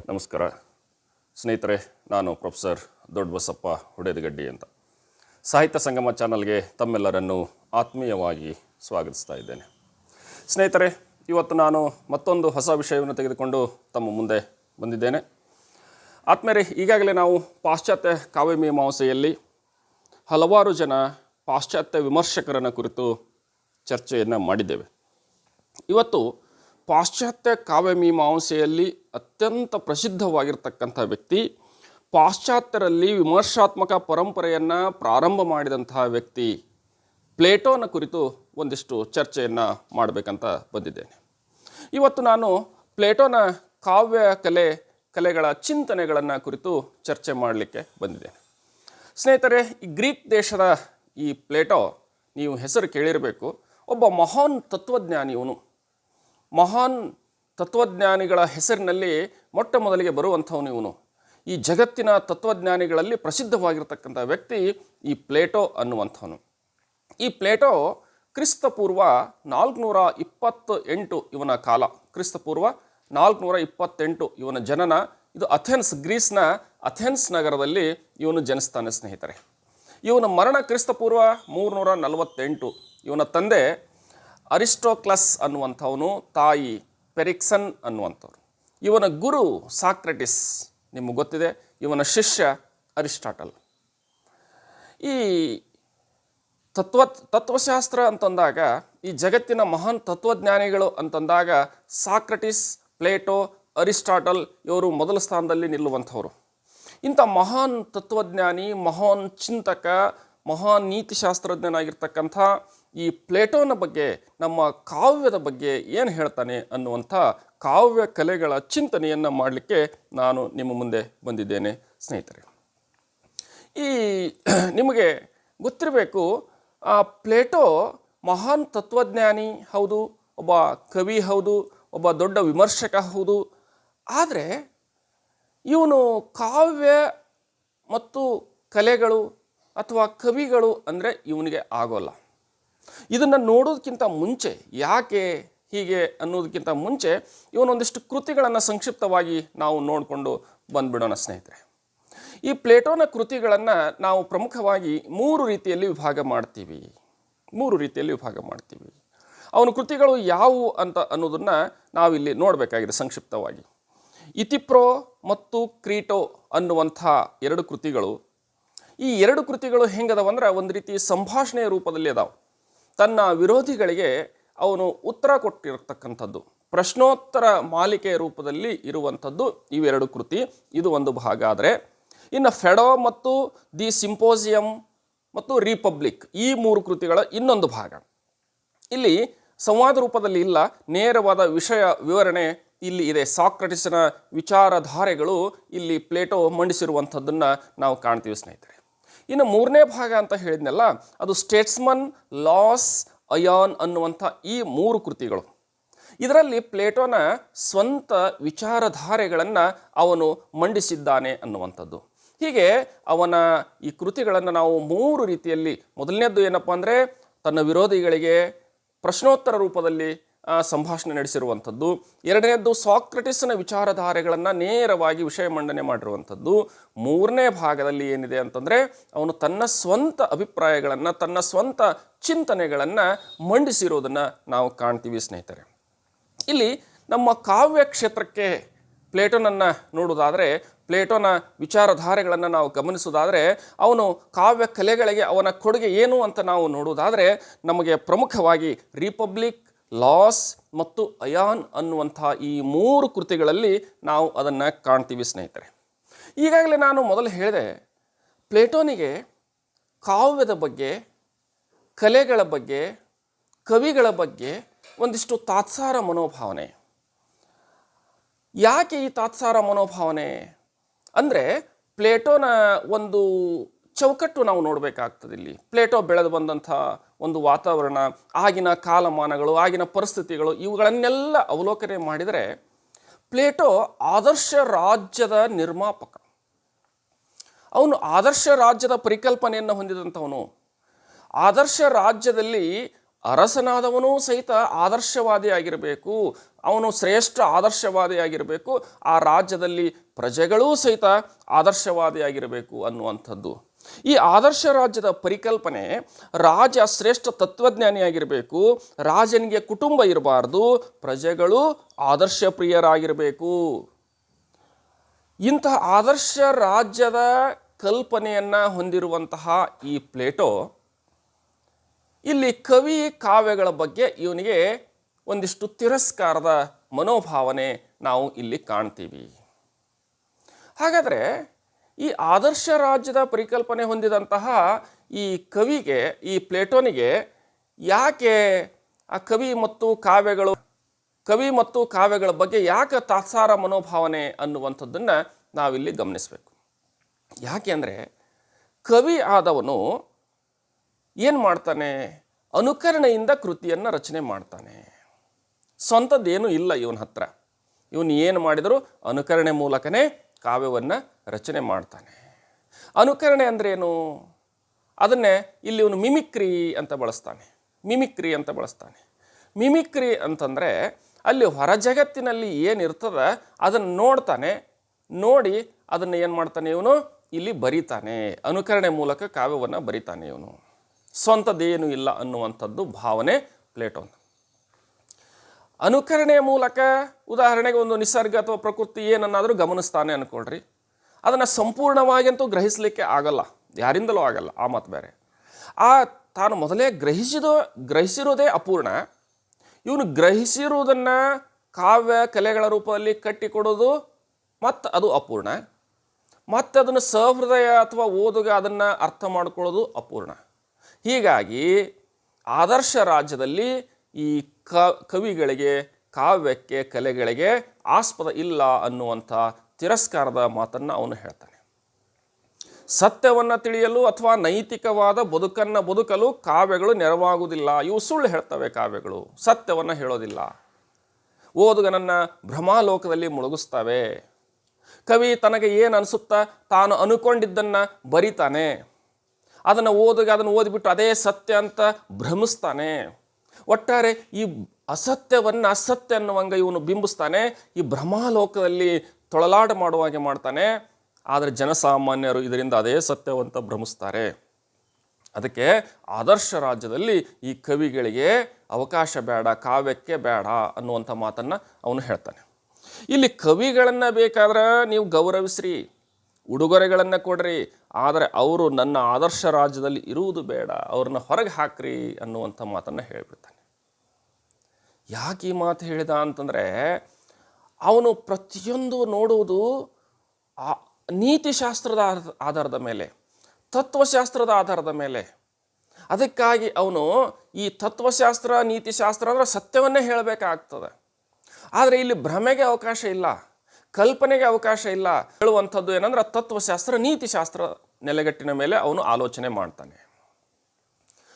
ನಮಸ್ಕಾರ. ಸ್ನೇಹಿತರೆ, ನಾನು ಪ್ರೊಫೆಸರ್ ದೊಡ್ಡಬಸಪ್ಪ ಹುಡೇದಗಡ್ಡಿ ಅಂತ. ಸಾಹಿತ್ಯ ಸಂಗಮ ಚಾನಲ್ಗೆ ತಮ್ಮೆಲ್ಲರನ್ನು ಆತ್ಮೀಯವಾಗಿ ಸ್ವಾಗತಿಸ್ತಾ ಇದ್ದೇನೆ. ಸ್ನೇಹಿತರೆ, ಇವತ್ತು ನಾನು ಮತ್ತೊಂದು ಹೊಸ ವಿಷಯವನ್ನು ತೆಗೆದುಕೊಂಡು ತಮ್ಮ ಮುಂದೆ ಬಂದಿದ್ದೇನೆ. ಆತ್ಮೇರೆ ಈಗಾಗಲೇ ನಾವು ಪಾಶ್ಚಾತ್ಯ ಕಾವ್ಯ ಮೀಮಾಂಸೆಯಲ್ಲಿ ಹಲವಾರು ಜನ ಪಾಶ್ಚಾತ್ಯ ವಿಮರ್ಶಕರನ್ನ ಕುರಿತು ಚರ್ಚೆಯನ್ನು ಮಾಡಿದ್ದೇವೆ. ಇವತ್ತು ಪಾಶ್ಚಾತ್ಯ ಕಾವ್ಯಮೀಮಾಂಸೆಯಲ್ಲಿ ಅತ್ಯಂತ ಪ್ರಸಿದ್ಧವಾಗಿರ್ತಕ್ಕಂಥ ವ್ಯಕ್ತಿ, ಪಾಶ್ಚಾತ್ಯರಲ್ಲಿ ವಿಮರ್ಶಾತ್ಮಕ ಪರಂಪರೆಯನ್ನು ಪ್ರಾರಂಭ ಮಾಡಿದಂತಹ ವ್ಯಕ್ತಿ ಪ್ಲೇಟೋನ ಕುರಿತು ಒಂದಿಷ್ಟು ಚರ್ಚೆಯನ್ನು ಮಾಡಬೇಕಂತ ಬಂದಿದ್ದೇನೆ. ಇವತ್ತು ನಾನು ಪ್ಲೇಟೋನ ಕಾವ್ಯ ಕಲೆ, ಕಲೆಗಳ ಚಿಂತನೆಗಳನ್ನು ಕುರಿತು ಚರ್ಚೆ ಮಾಡಲಿಕ್ಕೆ ಬಂದಿದ್ದೇನೆ. ಸ್ನೇಹಿತರೆ, ಈ ಗ್ರೀಕ್ ದೇಶದ ಈ ಪ್ಲೇಟೋ, ನೀವು ಹೆಸರು ಕೇಳಿರಬೇಕು, ಒಬ್ಬ ಮಹಾನ್ ತತ್ವಜ್ಞಾನಿ ಇವನು ಮಹಾನ್ ತತ್ವಜ್ಞಾನಿಗಳ ಹೆಸರಿನಲ್ಲಿ ಮೊಟ್ಟ ಮೊದಲಿಗೆ ಬರುವಂಥವನು ಇವನು. ಈ ಜಗತ್ತಿನ ತತ್ವಜ್ಞಾನಿಗಳಲ್ಲಿ ಪ್ರಸಿದ್ಧವಾಗಿರ್ತಕ್ಕಂಥ ವ್ಯಕ್ತಿ ಈ ಪ್ಲೇಟೋ ಅನ್ನುವಂಥವನು. ಈ ಪ್ಲೇಟೋ ಕ್ರಿಸ್ತಪೂರ್ವ ನಾಲ್ಕುನೂರ ಇಪ್ಪತ್ತು ಎಂಟು ಇವನ ಕಾಲ. ಕ್ರಿಸ್ತಪೂರ್ವ ನಾಲ್ಕುನೂರ ಇಪ್ಪತ್ತೆಂಟು ಇವನ ಜನನ. ಇದು ಅಥೆನ್ಸ್, ಗ್ರೀಸ್ನ ಅಥೆನ್ಸ್ ನಗರದಲ್ಲಿ ಇವನು ಜನಿಸ್ತಾನೆ ಸ್ನೇಹಿತರೆ. ಇವನ ಮರಣ ಕ್ರಿಸ್ತಪೂರ್ವ ಮೂರುನೂರ ನಲವತ್ತೆಂಟು. ಇವನ ತಂದೆ ಅರಿಸ್ಟೋಕ್ಲಸ್ ಅನ್ನುವಂಥವನು ತಾಯಿ ಪೆರಿಕ್ಸನ್ ಅನ್ನುವಂಥವ್ರು. ಇವನ ಗುರು ಸಾಕ್ರೆಟಿಸ್ ನಿಮಗೆ ಗೊತ್ತಿದೆ, ಇವನ ಶಿಷ್ಯ ಅರಿಸ್ಟಾಟಲ್. ಈ ತತ್ವ ತತ್ವಶಾಸ್ತ್ರ ಅಂತಂದಾಗ, ಈ ಜಗತ್ತಿನ ಮಹಾನ್ ತತ್ವಜ್ಞಾನಿಗಳು ಅಂತಂದಾಗ ಸಾಕ್ರೆಟಿಸ್, ಪ್ಲೇಟೋ, ಅರಿಸ್ಟಾಟಲ್, ಇವರು ಮೊದಲ ಸ್ಥಾನದಲ್ಲಿ ನಿಲ್ಲುವಂಥವ್ರು. ಇಂಥ ಮಹಾನ್ ತತ್ವಜ್ಞಾನಿ, ಮಹಾನ್ ಚಿಂತಕ, ಮಹಾನ್ ನೀತಿಶಾಸ್ತ್ರಜ್ಞನಾಗಿರ್ತಕ್ಕಂಥ ಈ ಪ್ಲೇಟೋನ ಬಗ್ಗೆ, ನಮ್ಮ ಕಾವ್ಯದ ಬಗ್ಗೆ ಏನು ಹೇಳ್ತಾನೆ ಅನ್ನುವಂಥ ಕಾವ್ಯ ಕಲೆಗಳ ಚಿಂತನೆಯನ್ನು ಮಾಡಲಿಕ್ಕೆ ನಾನು ನಿಮ್ಮ ಮುಂದೆ ಬಂದಿದ್ದೇನೆ, ಸ್ನೇಹಿತರೆ. ಈ ನಿಮಗೆ ಗೊತ್ತಿರಬೇಕು, ಆ ಪ್ಲೇಟೋ ಮಹಾನ್ ತತ್ವಜ್ಞಾನಿ ಹೌದು, ಒಬ್ಬ ಕವಿ ಹೌದು, ಒಬ್ಬ ದೊಡ್ಡ ವಿಮರ್ಶಕ ಹೌದು. ಆದರೆ ಇವನು ಕಾವ್ಯ ಮತ್ತು ಕಲೆಗಳು ಅಥವಾ ಕವಿಗಳು ಅಂದರೆ ಇವನಿಗೆ ಆಗೋಲ್ಲ. ಇದನ್ನು ನೋಡೋದಕ್ಕಿಂತ ಮುಂಚೆ, ಯಾಕೆ ಹೀಗೆ ಅನ್ನೋದಕ್ಕಿಂತ ಮುಂಚೆ ಇವನೊಂದಿಷ್ಟು ಕೃತಿಗಳನ್ನು ಸಂಕ್ಷಿಪ್ತವಾಗಿ ನಾವು ನೋಡಿಕೊಂಡು ಬಂದ್ಬಿಡೋಣ ಸ್ನೇಹಿತರೆ. ಈ ಪ್ಲೇಟೋನ ಕೃತಿಗಳನ್ನು ನಾವು ಪ್ರಮುಖವಾಗಿ ಮೂರು ರೀತಿಯಲ್ಲಿ ವಿಭಾಗ ಮಾಡ್ತೀವಿ. ಮೂರು ರೀತಿಯಲ್ಲಿ ವಿಭಾಗ ಮಾಡ್ತೀವಿ. ಅವನ ಕೃತಿಗಳು ಯಾವುವು ಅಂತ ಅನ್ನೋದನ್ನು ನಾವಿಲ್ಲಿ ನೋಡಬೇಕಾಗಿದೆ ಸಂಕ್ಷಿಪ್ತವಾಗಿ. ಇತಿಪ್ರೋ ಮತ್ತು ಕ್ರೀಟೋ ಅನ್ನುವಂಥ ಎರಡು ಕೃತಿಗಳು. ಈ ಎರಡು ಕೃತಿಗಳು ಹೆಂಗದವಂದ್ರೆ ಒಂದು ರೀತಿ ಸಂಭಾಷಣೆಯ ರೂಪದಲ್ಲಿ ಅದಾವೆ. ತನ್ನ ವಿರೋಧಿಗಳಿಗೆ ಅವನು ಉತ್ತರ ಕೊಟ್ಟಿರತಕ್ಕಂಥದ್ದು. ಪ್ರಶ್ನೋತ್ತರ ಮಾಲಿಕೆಯ ರೂಪದಲ್ಲಿ ಇರುವಂಥದ್ದು ಇವೆರಡು ಕೃತಿ. ಇದು ಒಂದು ಭಾಗ. ಆದರೆ ಇನ್ನು ಫೆಡೋ ಮತ್ತು ದಿ ಸಿಂಪೋಸಿಯಂ ಮತ್ತು ರಿಪಬ್ಲಿಕ್ ಈ ಮೂರು ಕೃತಿಗಳ ಇನ್ನೊಂದು ಭಾಗ. ಇಲ್ಲಿ ಸಂವಾದ ರೂಪದಲ್ಲಿ ಇಲ್ಲ. ನೇರವಾದ ವಿಷಯ ವಿವರಣೆ ಇಲ್ಲಿ ಇದೆ. ಸಾಕ್ರಟಿಸಿನ ವಿಚಾರಧಾರೆಗಳು ಇಲ್ಲಿ ಪ್ಲೇಟೋ ಮಂಡಿಸಿರುವಂಥದ್ದನ್ನು ನಾವು ಕಾಣ್ತೀವಿ ಸ್ನೇಹಿತರೆ. ಇನ್ನು ಮೂರನೇ ಭಾಗ ಅಂತ ಹೇಳಿದ್ನಲ್ಲ, ಅದು ಸ್ಟೇಟ್ಸ್ಮನ್, ಲಾಸ್, ಅಯಾನ್ ಅನ್ನುವಂಥ ಈ ಮೂರು ಕೃತಿಗಳು. ಇದರಲ್ಲಿ ಪ್ಲೇಟೋನ ಸ್ವಂತ ವಿಚಾರಧಾರೆಗಳನ್ನು ಅವನು ಮಂಡಿಸಿದ್ದಾನೆ ಅನ್ನುವಂಥದ್ದು. ಹೀಗೆ ಅವನ ಈ ಕೃತಿಗಳನ್ನು ನಾವು ಮೂರು ರೀತಿಯಲ್ಲಿ, ಮೊದಲನೇದ್ದು ಏನಪ್ಪ ಅಂದರೆ, ತನ್ನ ವಿರೋಧಿಗಳಿಗೆ ಪ್ರಶ್ನೋತ್ತರ ರೂಪದಲ್ಲಿ ಸಂಭಾಷಣೆ ನಡೆಸಿರುವಂಥದ್ದು. ಎರಡನೇದ್ದು ಸಾಕ್ರಟಿಸ್ನ ವಿಚಾರಧಾರೆಗಳನ್ನು ನೇರವಾಗಿ ವಿಷಯ ಮಂಡನೆ ಮಾಡಿರುವಂಥದ್ದು. ಮೂರನೇ ಭಾಗದಲ್ಲಿ ಏನಿದೆ ಅಂತಂದರೆ, ಅವನು ತನ್ನ ಸ್ವಂತ ಅಭಿಪ್ರಾಯಗಳನ್ನು, ತನ್ನ ಸ್ವಂತ ಚಿಂತನೆಗಳನ್ನು ಮಂಡಿಸಿರೋದನ್ನು ನಾವು ಕಾಣ್ತೀವಿ ಸ್ನೇಹಿತರೆ. ಇಲ್ಲಿ ನಮ್ಮ ಕಾವ್ಯ ಕ್ಷೇತ್ರಕ್ಕೆ ಪ್ಲೇಟೋನನ್ನು ನೋಡುವುದಾದರೆ, ಪ್ಲೇಟೋನ ವಿಚಾರಧಾರೆಗಳನ್ನು ನಾವು ಗಮನಿಸೋದಾದರೆ ಅವನು ಕಾವ್ಯ ಕಲೆಗಳಿಗೆ ಅವನ ಕೊಡುಗೆ ಏನು ಅಂತ ನಾವು ನೋಡುವುದಾದರೆ, ನಮಗೆ ಪ್ರಮುಖವಾಗಿ ರಿಪಬ್ಲಿಕ್ ಲಾಸ್ ಮತ್ತು ಅಯಾನ್ ಅನ್ನುವಂಥ ಈ ಮೂರು ಕೃತಿಗಳಲ್ಲಿ ನಾವು ಅದನ್ನು ಕಾಣ್ತೀವಿ ಸ್ನೇಹಿತರೆ. ಈಗಾಗಲೇ ನಾನು ಮೊದಲು ಹೇಳಿದೆ, ಪ್ಲೇಟೋನಿಗೆ ಕಾವ್ಯದ ಬಗ್ಗೆ, ಕಲೆಗಳ ಬಗ್ಗೆ, ಕವಿಗಳ ಬಗ್ಗೆ ಒಂದಿಷ್ಟು ತಾತ್ಸಾರ ಮನೋಭಾವನೆ. ಯಾಕೆ ಈ ತಾತ್ಸಾರ ಮನೋಭಾವನೆ? ಅಂದರೆ ಪ್ಲೇಟೋನ ಒಂದು ಚೌಕಟ್ಟು ನಾವು ನೋಡಬೇಕಾಗ್ತದೆ ಇಲ್ಲಿ. ಪ್ಲೇಟೋ ಬೆಳೆದು ಬಂದಂಥ ಒಂದು ವಾತಾವರಣ, ಆಗಿನ ಕಾಲಮಾನಗಳು, ಆಗಿನ ಪರಿಸ್ಥಿತಿಗಳು, ಇವುಗಳನ್ನೆಲ್ಲ ಅವಲೋಕನೆ ಮಾಡಿದರೆ ಪ್ಲೇಟೋ ಆದರ್ಶ ರಾಜ್ಯದ ನಿರ್ಮಾಪಕ. ಅವನು ಆದರ್ಶ ರಾಜ್ಯದ ಪರಿಕಲ್ಪನೆಯನ್ನು ಹೊಂದಿದಂಥವನು. ಆದರ್ಶ ರಾಜ್ಯದಲ್ಲಿ ಅರಸನಾದವನೂ ಸಹಿತ ಆದರ್ಶವಾದಿ ಆಗಿರಬೇಕು. ಅವನು ಶ್ರೇಷ್ಠ ಆದರ್ಶವಾದಿಯಾಗಿರಬೇಕು ಆ ರಾಜ್ಯದಲ್ಲಿ ಪ್ರಜೆಗಳೂ ಸಹಿತ ಆದರ್ಶವಾದಿಯಾಗಿರಬೇಕು ಅನ್ನುವಂಥದ್ದು. ಈ ಆದರ್ಶ ರಾಜ್ಯದ ಪರಿಕಲ್ಪನೆ ರಾಜ ಶ್ರೇಷ್ಠ ತತ್ವಜ್ಞಾನಿಯಾಗಿರಬೇಕು, ರಾಜನಿಗೆ ಕುಟುಂಬ ಇರಬಾರ್ದು, ಪ್ರಜೆಗಳು ಆದರ್ಶ ಪ್ರಿಯರಾಗಿರಬೇಕು ಇಂತಹ ಆದರ್ಶ ರಾಜ್ಯದ ಕಲ್ಪನೆಯನ್ನು ಹೊಂದಿರುವಂತಹ ಈ ಪ್ಲೇಟೋ, ಇಲ್ಲಿ ಕವಿ ಕಾವ್ಯಗಳ ಬಗ್ಗೆ ಇವನಿಗೆ ಒಂದಿಷ್ಟು ತಿರಸ್ಕಾರದ ಮನೋಭಾವನೆ ನಾವು ಇಲ್ಲಿ ಕಾಣ್ತೀವಿ. ಹಾಗಾದರೆ ಈ ಆದರ್ಶ ರಾಜ್ಯದ ಪರಿಕಲ್ಪನೆ ಹೊಂದಿದಂತಹ ಈ ಕವಿಗೆ, ಈ ಪ್ಲೇಟೋನಿಗೆ ಯಾಕೆ ಆ ಕವಿ ಮತ್ತು ಕಾವ್ಯಗಳು, ಕವಿ ಮತ್ತು ಕಾವ್ಯಗಳ ಬಗ್ಗೆ ಯಾಕೆ ತಾತ್ಸಾರ ಮನೋಭಾವನೆ ಅನ್ನುವಂಥದ್ದನ್ನು ನಾವಿಲ್ಲಿ ಗಮನಿಸಬೇಕು. ಯಾಕೆ ಅಂದರೆ ಕವಿ ಆದವನು ಏನು ಮಾಡ್ತಾನೆ? ಅನುಕರಣೆಯಿಂದ ಕೃತಿಯನ್ನು ರಚನೆ ಮಾಡ್ತಾನೆ. ಸ್ವಂತದ್ದೇನೂ ಇಲ್ಲ ಇವನ ಹತ್ರ. ಇವನು ಏನು ಮಾಡಿದರೂ? ಅನುಕರಣೆ ಮೂಲಕನೇ ಕಾವ್ಯವನ್ನು ರಚನೆ ಮಾಡ್ತಾನೆ. ಅನುಕರಣೆ ಅಂದ್ರೇನು ಅದನ್ನೇ ಇಲ್ಲಿ ಇವನು ಮಿಮಿಕ್ರಿ ಅಂತ ಬಳಸ್ತಾನೆ. ಮಿಮಿಕ್ರಿ ಅಂತ ಬಳಸ್ತಾನೆ. ಮಿಮಿಕ್ರಿ ಅಂತಂದರೆ ಅಲ್ಲಿ ಹೊರ ಜಗತ್ತಿನಲ್ಲಿ ಏನಿರ್ತದ ಅದನ್ನು ನೋಡ್ತಾನೆ. ನೋಡಿ ಅದನ್ನು ಏನು ಮಾಡ್ತಾನೆ ಇವನು? ಇಲ್ಲಿ ಬರೀತಾನೆ. ಅನುಕರಣೆ ಮೂಲಕ ಕಾವ್ಯವನ್ನು ಬರೀತಾನೆ ಇವನು. ಸ್ವಂತದ್ದೇನು ಇಲ್ಲ ಅನ್ನುವಂಥದ್ದು ಭಾವನೆ ಪ್ಲೇಟೋನ್ ಅನುಕರಣೆಯ ಮೂಲಕ ಉದಾಹರಣೆಗೆ ಒಂದು ನಿಸರ್ಗ ಅಥವಾ ಪ್ರಕೃತಿ ಏನನ್ನಾದರೂ ಗಮನಿಸ್ತಾನೆ ಅಂದ್ಕೊಳ್ರಿ ಅದನ್ನು ಸಂಪೂರ್ಣವಾಗಿ ಅಂತೂ ಗ್ರಹಿಸಲಿಕ್ಕೆ ಆಗಲ್ಲ. ಯಾರಿಂದಲೂ ಆಗಲ್ಲ, ಆ ಮಾತು ಬೇರೆ. ಆ ತಾನು ಮೊದಲೇ ಗ್ರಹಿಸಿದೋ, ಗ್ರಹಿಸಿರೋದೇ ಅಪೂರ್ಣ. ಇವನು ಗ್ರಹಿಸಿರುವುದನ್ನು ಕಾವ್ಯ, ಕಲೆಗಳ ರೂಪದಲ್ಲಿ ಕಟ್ಟಿಕೊಡೋದು ಮತ್ತು ಅದು ಅಪೂರ್ಣ. ಮತ್ತು ಅದನ್ನು ಸಹೃದಯ ಅಥವಾ ಓದುಗ ಅದನ್ನು ಅರ್ಥ ಮಾಡ್ಕೊಳ್ಳೋದು ಅಪೂರ್ಣ. ಹೀಗಾಗಿ ಆದರ್ಶ ರಾಜ್ಯದಲ್ಲಿ ಈ ಕವಿಗಳಿಗೆ, ಕಾವ್ಯಕ್ಕೆ, ಕಲೆಗಳಿಗೆ ಆಸ್ಪದ ಇಲ್ಲ ಅನ್ನುವಂಥ ತಿರಸ್ಕಾರದ ಮಾತನ್ನು ಅವನು ಹೇಳ್ತಾನೆ. ಸತ್ಯವನ್ನು ತಿಳಿಯಲು ಅಥವಾ ನೈತಿಕವಾದ ಬದುಕನ್ನು ಬದುಕಲು ಕಾವ್ಯಗಳು ನೆರವಾಗುವುದಿಲ್ಲ. ಇವು ಸುಳ್ಳು ಹೇಳ್ತವೆ ಕಾವ್ಯಗಳು. ಸತ್ಯವನ್ನು ಹೇಳೋದಿಲ್ಲ. ಓದುಗನನ್ನು ಭ್ರಮಾಲೋಕದಲ್ಲಿ ಮುಳುಗಿಸ್ತವೆ. ಕವಿ ತನಗೆ ಏನು ಅನಿಸುತ್ತಾ ತಾನು ಅನುಕೊಂಡಿದ್ದನ್ನು ಬರಿತಾನೆ. ಅದನ್ನು ಓದುಗ ಅದನ್ನು ಓದಿಬಿಟ್ಟು ಅದೇ ಸತ್ಯ ಅಂತ ಭ್ರಮಿಸ್ತಾನೆ. ಒಟ್ಟಾರೆ ಈ ಅಸತ್ಯವನ್ನು, ಅಸತ್ಯ ಅನ್ನುವಂಗೆ ಇವನು ಬಿಂಬಿಸ್ತಾನೆ, ಈ ಭ್ರಮಾಲೋಕದಲ್ಲಿ ತೊಳಲಾಟ ಮಾಡುವ ಹಾಗೆ ಮಾಡ್ತಾನೆ. ಆದರೆ ಜನಸಾಮಾನ್ಯರು ಇದರಿಂದ ಅದೇ ಸತ್ಯವಂತ ಭ್ರಮಿಸ್ತಾರೆ. ಅದಕ್ಕೆ ಆದರ್ಶ ರಾಜ್ಯದಲ್ಲಿ ಈ ಕವಿಗಳಿಗೆ ಅವಕಾಶ ಬೇಡ, ಕಾವ್ಯಕ್ಕೆ ಬೇಡ ಅನ್ನುವಂಥ ಮಾತನ್ನು ಅವನು ಹೇಳ್ತಾನೆ. ಇಲ್ಲಿ ಕವಿಗಳನ್ನು ಬೇಕಾದ್ರೆ ನೀವು ಗೌರವಿಸ್ರಿ, ಉಡುಗೊರೆಗಳನ್ನು ಕೊಡ್ರಿ ಆದರೆ ಅವರು ನನ್ನ ಆದರ್ಶ ರಾಜ್ಯದಲ್ಲಿ ಇರುವುದು ಬೇಡ, ಅವ್ರನ್ನ ಹೊರಗೆ ಹಾಕ್ರಿ ಅನ್ನುವಂಥ ಮಾತನ್ನು ಹೇಳಿಬಿಡ್ತಾನೆ. ಯಾಕೆ ಈ ಮಾತು ಹೇಳಿದ ಅಂತಂದರೆ, ಅವನು ಪ್ರತಿಯೊಂದು ನೋಡುವುದು ಆ ನೀತಿಶಾಸ್ತ್ರದ ಆಧಾರ- ಆಧಾರದ ಮೇಲೆ, ತತ್ವಶಾಸ್ತ್ರದ ಆಧಾರದ ಮೇಲೆ. ಅದಕ್ಕಾಗಿ ಅವನು ಈ ತತ್ವಶಾಸ್ತ್ರ, ನೀತಿಶಾಸ್ತ್ರ ಅಂದರೆ ಸತ್ಯವನ್ನೇ ಹೇಳಬೇಕಾಗ್ತದೆ. ಆದರೆ ಇಲ್ಲಿ ಭ್ರಮೆಗೆ ಅವಕಾಶ ಇಲ್ಲ. ಕಲ್ಪನೆಗೆ ಅವಕಾಶ ಇಲ್ಲ. ಹೇಳುವಂಥದ್ದು ಏನಂದ್ರೆ ತತ್ವಶಾಸ್ತ್ರ, ನೀತಿಶಾಸ್ತ್ರ ನೆಲೆಗಟ್ಟಿನ ಮೇಲೆ ಅವನು ಆಲೋಚನೆ ಮಾಡ್ತಾನೆ.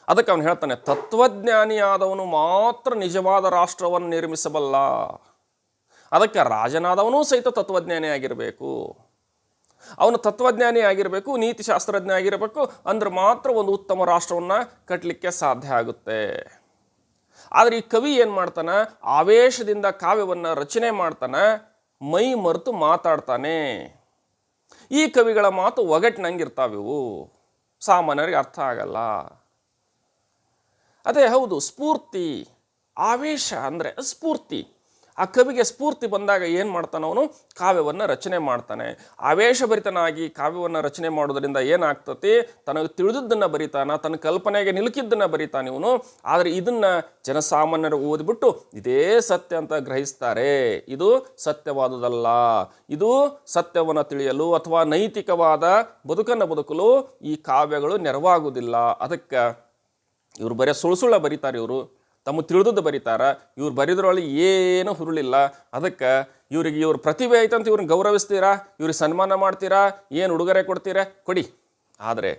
ಅದಕ್ಕೆ ಅವನು ಹೇಳ್ತಾನೆ, ತತ್ವಜ್ಞಾನಿಯಾದವನು ಮಾತ್ರ ನಿಜವಾದ ರಾಷ್ಟ್ರವನ್ನು ನಿರ್ಮಿಸಬಲ್ಲ. ಅದಕ್ಕೆ ರಾಜನಾದವನೂ ಸಹಿತ ತತ್ವಜ್ಞಾನಿ ಆಗಿರಬೇಕು. ಅವನು ತತ್ವಜ್ಞಾನಿ ಆಗಿರಬೇಕು, ನೀತಿಶಾಸ್ತ್ರಜ್ಞ ಆಗಿರಬೇಕು, ಅಂದ್ರೆ ಮಾತ್ರ ಒಂದು ಉತ್ತಮ ರಾಷ್ಟ್ರವನ್ನು ಕಟ್ಟಲಿಕ್ಕೆ ಸಾಧ್ಯ ಆಗುತ್ತೆ. ಆದರೆ ಈ ಕವಿ ಏನು ಮಾಡ್ತಾನೆ, ಆವೇಶದಿಂದ ಕಾವ್ಯವನ್ನು ರಚನೆ ಮಾಡ್ತಾನೆ ಮೈ ಮರೆತು ಮಾತಾಡ್ತಾನೆ. ಈ ಕವಿಗಳ ಮಾತು ಒಗಟ್ನಂಗಿರ್ತಾವಿವು. ಸಾಮಾನ್ಯರಿಗೆ ಅರ್ಥ ಆಗಲ್ಲ. ಅದೇ ಹೌದು, ಸ್ಫೂರ್ತಿ, ಆವೇಶ ಅಂದರೆ ಸ್ಫೂರ್ತಿ. ಆ ಕವಿಗೆ ಸ್ಫೂರ್ತಿ ಬಂದಾಗ ಏನು ಮಾಡ್ತಾನೆ ಅವನು? ಕಾವ್ಯವನ್ನು ರಚನೆ ಮಾಡ್ತಾನೆ. ಆವೇಶಭರಿತನಾಗಿ ಕಾವ್ಯವನ್ನು ರಚನೆ ಮಾಡೋದರಿಂದ ಏನಾಗ್ತತಿ? ತನಗೆ ತಿಳಿದದ್ದನ್ನು ಬರಿತಾನ ತನ್ನ ಕಲ್ಪನೆಗೆ ನಿಲುಕಿದ್ದನ್ನು ಬರಿತಾನೆ ಇವನು. ಆದರೆ ಇದನ್ನು ಜನಸಾಮಾನ್ಯರು ಓದಿಬಿಟ್ಟು ಇದೇ ಸತ್ಯ ಅಂತ ಗ್ರಹಿಸ್ತಾರೆ. ಇದು ಸತ್ಯವಾದುದಲ್ಲ. ಇದು ಸತ್ಯವನ್ನು ತಿಳಿಯಲು ಅಥವಾ ನೈತಿಕವಾದ ಬದುಕನ್ನು ಬದುಕಲು ಈ ಕಾವ್ಯಗಳು ನೆರವಾಗುವುದಿಲ್ಲ. ಅದಕ್ಕೆ ಇವರು ಬರೀ ಸುಳ್ಳು ಸುಳ್ಳ ಬರೀತಾರೆ ಇವರು. ತಮ್ಮ ತಿಳಿದದ್ದು ಬರೀತಾರ. ಇವ್ರು ಬರೆದ್ರೊಳಗೆ ಏನು ಹುರುಳಿಲ್ಲ. ಅದಕ್ಕೆ ಇವ್ರಿಗೆ ಇವ್ರ ಪ್ರತಿಭೆ ಐತಂತ ಇವ್ರನ್ನ ಗೌರವಿಸ್ತೀರಾ? ಇವ್ರಿಗೆ ಸನ್ಮಾನ ಮಾಡ್ತೀರಾ? ಏನು ಉಡುಗೊರೆ ಕೊಡ್ತೀರಾ? ಕೊಡಿ. ಆದರೆ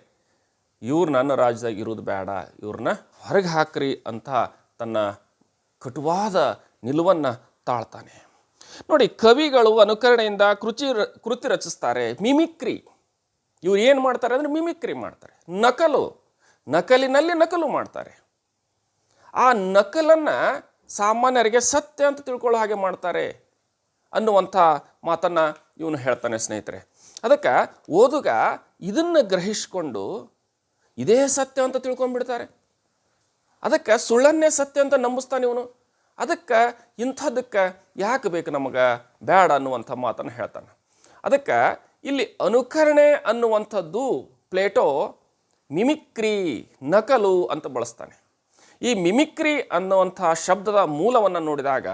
ಇವ್ರು ನನ್ನ ರಾಜ್ಯದಾಗ ಇರೋದು ಬೇಡ. ಇವ್ರನ್ನ ಹೊರಗೆ ಹಾಕ್ರಿ ಅಂತ ತನ್ನ ಕಟುವಾದ ನಿಲುವನ್ನು ತಾಳ್ತಾನೆ. ನೋಡಿ, ಕವಿಗಳು ಅನುಕರಣೆಯಿಂದ ಕೃಚಿ ಕೃತಿ ರಚಿಸ್ತಾರೆ. ಮಿಮಿಕ್ರಿ. ಇವ್ರು ಏನು ಮಾಡ್ತಾರೆ ಅಂದರೆ ಮಿಮಿಕ್ರಿ ಮಾಡ್ತಾರೆ. ನಕಲು. ನಕಲಿನಲ್ಲಿ ನಕಲು ಮಾಡ್ತಾರೆ. ಆ ನಕಲನ್ನು ಸಾಮಾನ್ಯರಿಗೆ ಸತ್ಯ ಅಂತ ತಿಳ್ಕೊಳ್ಳೋ ಹಾಗೆ ಮಾಡ್ತಾರೆ ಅನ್ನುವಂಥ ಮಾತನ್ನು ಇವನು ಹೇಳ್ತಾನೆ ಸ್ನೇಹಿತರೆ. ಅದಕ್ಕೆ ಓದುಗ ಇದನ್ನು ಗ್ರಹಿಸ್ಕೊಂಡು ಇದೇ ಸತ್ಯ ಅಂತ ತಿಳ್ಕೊಂಡ್ಬಿಡ್ತಾರೆ. ಅದಕ್ಕೆ ಸುಳ್ಳನ್ನೇ ಸತ್ಯ ಅಂತ ನಂಬಿಸ್ತಾನೆ ಇವನು. ಅದಕ್ಕೆ ಇಂಥದ್ದಕ್ಕೆ ಯಾಕೆ ಬೇಕು ನಮಗೆ? ಬೇಡ ಅನ್ನುವಂಥ ಮಾತನ್ನು ಹೇಳ್ತಾನೆ. ಅದಕ್ಕೆ ಇಲ್ಲಿ ಅನುಕರಣೆ ಅನ್ನುವಂಥದ್ದು ಪ್ಲೇಟೋ ಮಿಮಿಕ್ರಿ, ನಕಲು ಅಂತ ಬಳಸ್ತಾನೆ. ಈ ಮಿಮಿಕ್ರಿ ಅನ್ನುವಂಥ ಶಬ್ದದ ಮೂಲವನ್ನು ನೋಡಿದಾಗ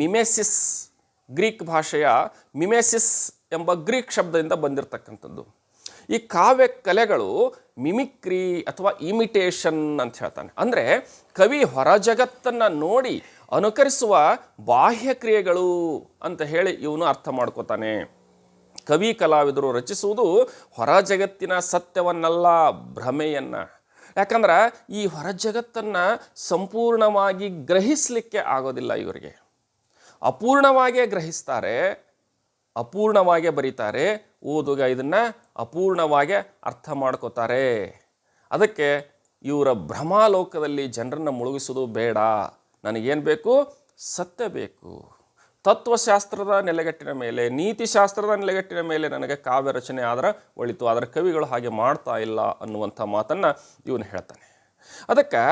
ಮಿಮೆಸಿಸ್, ಗ್ರೀಕ್ ಭಾಷೆಯ ಮಿಮೆಸಿಸ್ ಎಂಬ ಗ್ರೀಕ್ ಶಬ್ದದಿಂದ ಬಂದಿರತಕ್ಕಂಥದ್ದು. ಈ ಕಾವ್ಯ ಕಲೆಗಳು ಮಿಮಿಕ್ರಿ ಅಥವಾ ಇಮಿಟೇಷನ್ ಅಂತ ಹೇಳ್ತಾನೆ. ಅಂದರೆ ಕವಿ ಹೊರ ಜಗತ್ತನ್ನು ನೋಡಿ ಅನುಕರಿಸುವ ಬಾಹ್ಯ ಕ್ರಿಯೆಗಳು ಅಂತ ಹೇಳಿ ಇವನು ಅರ್ಥ ಮಾಡ್ಕೋತಾನೆ. ಕವಿ ಕಲಾವಿದರು ರಚಿಸುವುದು ಹೊರ ಜಗತ್ತಿನ ಸತ್ಯವನ್ನಲ್ಲ, ಭ್ರಮೆಯನ್ನು. ಯಾಕಂದ್ರೆ ಈ ಹೊರ ಜಗತ್ತನ್ನು ಸಂಪೂರ್ಣವಾಗಿ ಗ್ರಹಿಸಲಿಕ್ಕೆ ಆಗೋದಿಲ್ಲ ಇವರಿಗೆ. ಅಪೂರ್ಣವಾಗೇ ಗ್ರಹಿಸ್ತಾರೆ, ಅಪೂರ್ಣವಾಗೇ ಬರೀತಾರೆ, ಓದುಗ ಇದನ್ನು ಅಪೂರ್ಣವಾಗೇ ಅರ್ಥ ಮಾಡ್ಕೋತಾರೆ. ಅದಕ್ಕೆ ಇವರ ಭ್ರಮಾಲೋಕದಲ್ಲಿ ಜನರನ್ನು ಮುಳುಗಿಸೋದು ಬೇಡ. ನನಗೇನು ಬೇಕು? ಸತ್ಯ ಬೇಕು. ತತ್ವಶಾಸ್ತ್ರದ ನೆಲೆಗಟ್ಟಿನ ಮೇಲೆ, ನೀತಿಶಾಸ್ತ್ರದ ನೆಲೆಗಟ್ಟಿನ ಮೇಲೆ ನನಗೆ ಕಾವ್ಯ ರಚನೆ ಆದ್ರೆ ಒಳಿತು. ಅದರ ಕವಿಗಳು ಹಾಗೆ ಮಾಡ್ತಾ ಇಲ್ಲ ಅನ್ನುವಂಥ ಮಾತನ್ನು ಇವನು ಹೇಳ್ತಾನೆ. ಅದಕ್ಕೆ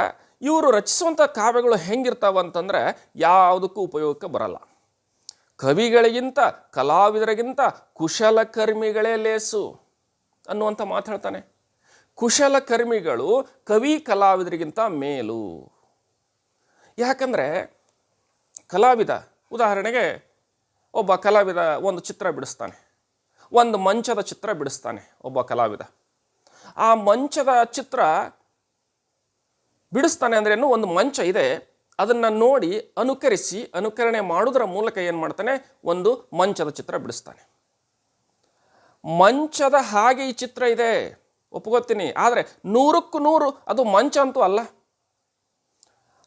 ಇವರು ರಚಿಸುವಂಥ ಕಾವ್ಯಗಳು ಹೆಂಗಿರ್ತಾವ ಅಂತಂದ್ರೆ ಯಾವುದಕ್ಕೂ ಉಪಯೋಗಕ್ಕೆ ಬರಲ್ಲ. ಕವಿಗಳಿಗಿಂತ, ಕಲಾವಿದರಿಗಿಂತ ಕುಶಲಕರ್ಮಿಗಳೇ ಲೇಸು ಅನ್ನುವಂಥ ಮಾತು ಹೇಳ್ತಾನೆ. ಕುಶಲಕರ್ಮಿಗಳು ಕವಿ ಕಲಾವಿದರಿಗಿಂತ ಮೇಲು. ಯಾಕಂದರೆ ಕಲಾವಿದ ಉದಾಹರಣೆಗೆ ಒಬ್ಬ ಕಲಾವಿದ ಒಂದು ಚಿತ್ರ ಬಿಡಿಸ್ತಾನೆ, ಒಂದು ಮಂಚದ ಚಿತ್ರ ಬಿಡಿಸ್ತಾನೆ ಒಬ್ಬ ಕಲಾವಿದ. ಆ ಮಂಚದ ಚಿತ್ರ ಬಿಡಿಸ್ತಾನೆ ಅಂದ್ರೇನು ಒಂದು ಮಂಚ ಇದೆ. ಅದನ್ನು ನೋಡಿ ಅನುಕರಿಸಿ, ಅನುಕರಣೆ ಮಾಡೋದ್ರ ಮೂಲಕ ಏನು ಮಾಡ್ತಾನೆ? ಒಂದು ಮಂಚದ ಚಿತ್ರ ಬಿಡಿಸ್ತಾನೆ. ಮಂಚದ ಹಾಗೆ ಈ ಚಿತ್ರ ಇದೆ. ಒಪ್ಕೋತೀನಿ. ಆದರೆ ನೂರಕ್ಕೂ ನೂರು ಅದು ಮಂಚ ಅಂತೂ ಅಲ್ಲ.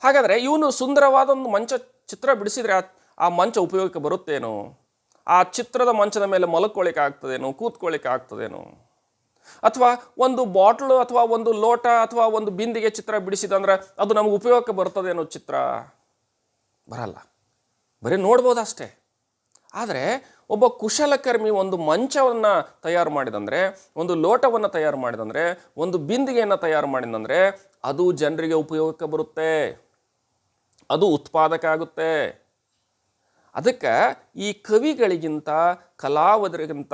ಹಾಗಾದರೆ ಇವನು ಸುಂದರವಾದ ಒಂದು ಮಂಚ ಚಿತ್ರ ಬಿಡಿಸಿದರೆ ಆ- ಆ ಮಂಚ ಉಪಯೋಗಕ್ಕೆ ಬರುತ್ತೇನೋ? ಆ ಚಿತ್ರದ ಮಂಚದ ಮೇಲೆ ಮಲಕ್ಕೊಳ್ಳಿಕ್ಕೆ ಆಗ್ತದೇನೋ? ಕೂತ್ಕೊಳ್ಳಿಕ್ಕೆ ಆಗ್ತದೇನೋ? ಅಥವಾ ಒಂದು ಬಾಟ್ಲು ಅಥವಾ ಒಂದು ಲೋಟ ಅಥವಾ ಒಂದು ಬಿಂದಿಗೆ ಚಿತ್ರ ಬಿಡಿಸಿದಂದ್ರೆ ಅದು ನಮಗೆ ಉಪಯೋಗಕ್ಕೆ ಬರ್ತದೇನೋ ಚಿತ್ರ? ಬರಲ್ಲ. ಬರೀ ನೋಡ್ಬೋದು ಅಷ್ಟೇ. ಆದರೆ ಒಬ್ಬ ಕುಶಲಕರ್ಮಿ ಒಂದು ಮಂಚವನ್ನು ತಯಾರು ಮಾಡಿದಂದರೆ, ಒಂದು ಲೋಟವನ್ನು ತಯಾರು ಮಾಡಿದಂದರೆ, ಒಂದು ಬಿಂದಿಗೆಯನ್ನು ತಯಾರು ಮಾಡಿದಂದರೆ ಅದು ಜನರಿಗೆ ಉಪಯೋಗಕ್ಕೆ ಬರುತ್ತೆ. ಅದು ಉತ್ಪಾದಕ ಆಗುತ್ತೆ. ಅದಕ್ಕೆ ಈ ಕವಿಗಳಿಗಿಂತ, ಕಲಾವಿದರಿಗಿಂತ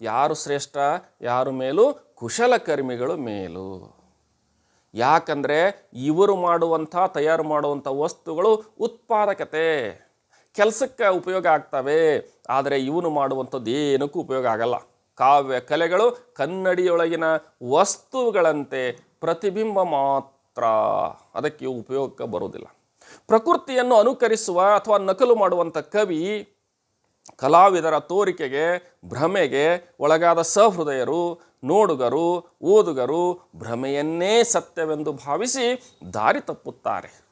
ಯಾರು ಶ್ರೇಷ್ಠ, ಯಾರು ಮೇಲು? ಕುಶಲಕರ್ಮಿಗಳು ಮೇಲು. ಯಾಕಂದರೆ ಇವರು ಮಾಡುವಂಥ, ತಯಾರು ಮಾಡುವಂಥ ವಸ್ತುಗಳು ಉತ್ಪಾದಕತೆ. ಕೆಲಸಕ್ಕೆ ಉಪಯೋಗ ಆಗ್ತವೆ, ಆದರೆ ಇವನು ಮಾಡುವಂಥದ್ದು ಏನಕ್ಕೂ ಉಪಯೋಗ ಆಗಲ್ಲ. ಕಾವ್ಯ ಕಲೆಗಳು ಕನ್ನಡಿಯೊಳಗಿನ ವಸ್ತುಗಳಂತೆ ಪ್ರತಿಬಿಂಬ ಮಾತ್ರ. ಅದಕ್ಕೆ ಉಪಯೋಗಕ್ಕೆ ಬರುವುದಿಲ್ಲ. ಪ್ರಕೃತಿಯನ್ನು ಅನುಕರಿಸುವ ಅಥವಾ ನಕಲು ಮಾಡುವಂಥ ಕವಿ, ಕಲಾವಿದರ ತೋರಿಕೆಗೆ, ಭ್ರಮೆಗೆ ಒಳಗಾದ ಸಹೃದಯರು, ನೋಡುಗರು, ಓದುಗರು ಭ್ರಮೆಯನ್ನೇ ಸತ್ಯವೆಂದು ಭಾವಿಸಿ ದಾರಿ ತಪ್ಪುತ್ತಾರೆ.